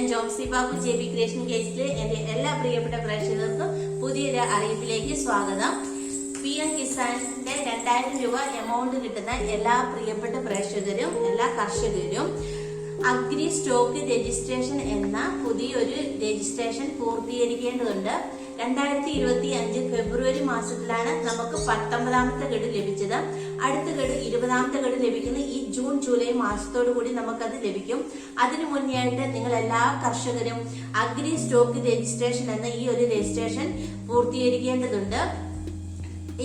ഞാൻ Jomsy Babu J B creation കേസിലെ എന്റെ എല്ലാ പ്രിയപ്പെട്ട പ്രേക്ഷകർക്കും പുതിയൊരു അറിയിപ്പിലേക്ക് സ്വാഗതം. പി എം കിസാന്റെ രണ്ടായിരം രൂപ എമൗണ്ട് കിട്ടുന്ന എല്ലാ പ്രിയപ്പെട്ട പ്രേക്ഷകരും എല്ലാ കർഷകരും അഗ്രി സ്റ്റോക്ക് രജിസ്ട്രേഷൻ എന്ന പുതിയൊരു രജിസ്ട്രേഷൻ പൂർത്തീകരിക്കേണ്ടതുണ്ട്. രണ്ടായിരത്തി ഇരുപത്തി അഞ്ച് ഫെബ്രുവരി മാസത്തിലാണ് നമുക്ക് പത്തൊമ്പതാമത്തെ ഗഡു ലഭിച്ചത്. അടുത്ത ഗഡു ഇരുപതാമത്തെ ഗഡു ലഭിക്കുന്ന. ഈ ജൂൺ ജൂലൈ മാസത്തോടു കൂടി നമുക്കത് ലഭിക്കും. അതിനു മുന്നേ ആയിട്ട് നിങ്ങൾ എല്ലാ കർഷകരും അഗ്രി സ്റ്റോക്ക് രജിസ്ട്രേഷൻ എന്ന ഈ ഒരു രജിസ്ട്രേഷൻ പൂർത്തീകരിക്കേണ്ടതുണ്ട്.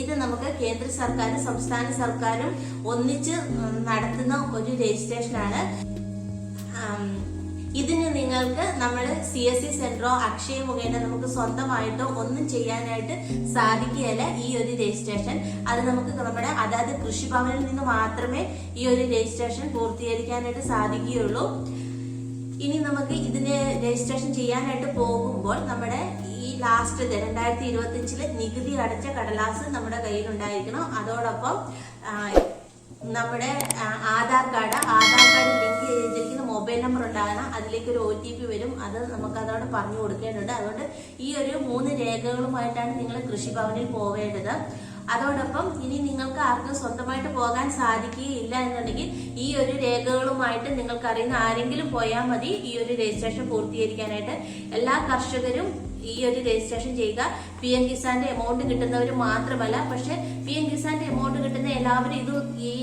ഇത് നമുക്ക് കേന്ദ്ര സർക്കാരും സംസ്ഥാന സർക്കാരും ഒന്നിച്ച് നടത്തുന്ന ഒരു രജിസ്ട്രേഷനാണ്. ഇതിന് നിങ്ങൾക്ക് നമ്മൾ സി എസ് സി സെന്ററോ അക്ഷയ മുഖേന നമുക്ക് സ്വന്തമായിട്ടോ ഒന്നും ചെയ്യാനായിട്ട് സാധിക്കുകയല്ല ഈ ഒരു രജിസ്ട്രേഷൻ. അത് നമുക്ക് നമ്മുടെ അതായത് കൃഷിഭവനിൽ നിന്ന് മാത്രമേ ഈ ഒരു രജിസ്ട്രേഷൻ പൂർത്തീകരിക്കാനായിട്ട് സാധിക്കുകയുള്ളൂ. ഇനി നമുക്ക് ഇതിന് രജിസ്ട്രേഷൻ ചെയ്യാനായിട്ട് പോകുമ്പോൾ നമ്മുടെ ഈ ലാസ്റ്റ് രണ്ടായിരത്തി ഇരുപത്തി അഞ്ചിൽ നികുതി അടച്ച കടലാസ് നമ്മുടെ കയ്യിലുണ്ടായിരിക്കണം. അതോടൊപ്പം നമ്മുടെ ആധാർ കാർഡ് ആധാർ അതിലേക്ക് ഒരു ഒ ടി പി വരും. അത് നമുക്ക് അതോടെ പറഞ്ഞു കൊടുക്കേണ്ടതുണ്ട്. അതുകൊണ്ട് ഈ ഒരു മൂന്ന് രേഖകളുമായിട്ടാണ് നിങ്ങൾ കൃഷിഭവനിൽ പോവേണ്ടത്. അതോടൊപ്പം ഇനി നിങ്ങൾക്ക് ആർക്കും സ്വന്തമായിട്ട് പോകാൻ സാധിക്കുകയില്ല എന്നുണ്ടെങ്കിൽ ഈ ഒരു രേഖകളുമായിട്ട് നിങ്ങൾക്ക് അറിയുന്ന ആരെങ്കിലും പോയാൽ മതി. ഈ ഒരു രജിസ്ട്രേഷൻ പൂർത്തീകരിക്കാനായിട്ട് എല്ലാ കർഷകരും ഈ ഒരു രജിസ്ട്രേഷൻ ചെയ്യുക. പി എം കിസാന്റെ എമൗണ്ട് കിട്ടുന്നവർ മാത്രമല്ല പക്ഷെ പി എം കിസാന്റെ എമൗണ്ട് കിട്ടുന്ന എല്ലാവരും ഇത് ഈ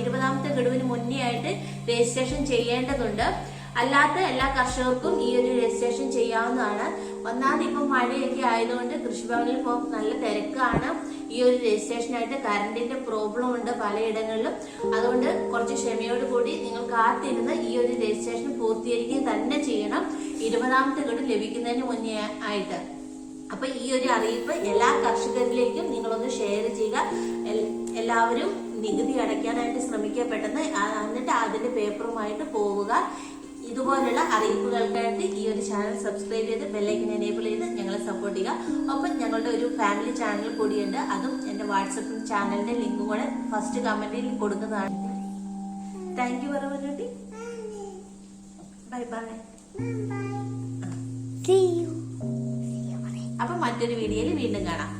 ഇരുപതാമത്തെ ഗഡുവിന് മുന്നേ ആയിട്ട് രജിസ്ട്രേഷൻ ചെയ്യേണ്ടതുണ്ട്. അല്ലാത്ത എല്ലാ കർഷകർക്കും ഈ ഒരു രജിസ്ട്രേഷൻ ചെയ്യാവുന്നതാണ്. ഒന്നാമത് ഇപ്പം മഴയൊക്കെ ആയതുകൊണ്ട് കൃഷിഭവനിൽ പോകും നല്ല തിരക്കാണ്. ഈ ഒരു രജിസ്ട്രേഷനായിട്ട് കറണ്ടിന്റെ പ്രോബ്ലം ഉണ്ട് പലയിടങ്ങളിലും. അതുകൊണ്ട് കുറച്ച് ക്ഷമയോട് കൂടി നിങ്ങൾ കാത്തിരുന്ന് ഈ ഒരു രജിസ്ട്രേഷൻ പൂർത്തീകരിക്കുക തന്നെ ചെയ്യണം. ഇരുപതാമത്തെ ഗഡു ലഭിക്കുന്നതിന് മുന്നേ ആയിട്ട്. അപ്പൊ ഈ ഒരു അറിയിപ്പ് എല്ലാ കർഷകരിലേക്കും നിങ്ങളൊന്ന് ഷെയർ ചെയ്യുക. എല്ലാവരും നികുതി അടയ്ക്കാനായിട്ട് ശ്രമിക്കുക പെട്ടെന്ന്. ആ- എന്നിട്ട് അതിന്റെ പേപ്പറുമായിട്ട് പോവുക. ഇതുപോലുള്ള അറിയിപ്പുകൾക്കായിട്ട് ഈ ഒരു ചാനൽ സബ്സ്ക്രൈബ് ചെയ്ത് ബെല്ലൈക്കൻ എനേബിൾ ചെയ്ത് ഞങ്ങളെ സപ്പോർട്ട് ചെയ്യുക. ഒപ്പം ഞങ്ങളുടെ ഒരു ഫാമിലി ചാനൽ കൂടിയുണ്ട്. അതും എന്റെ വാട്സപ്പ് ചാനലിന്റെ ലിങ്കും കൂടെ ഫസ്റ്റ് കമന്റിൽ കൊടുക്കുന്നതാണ്. Thank you very bye bye. അപ്പൊ മറ്റൊരു വീഡിയോയിൽ വീണ്ടും കാണാം.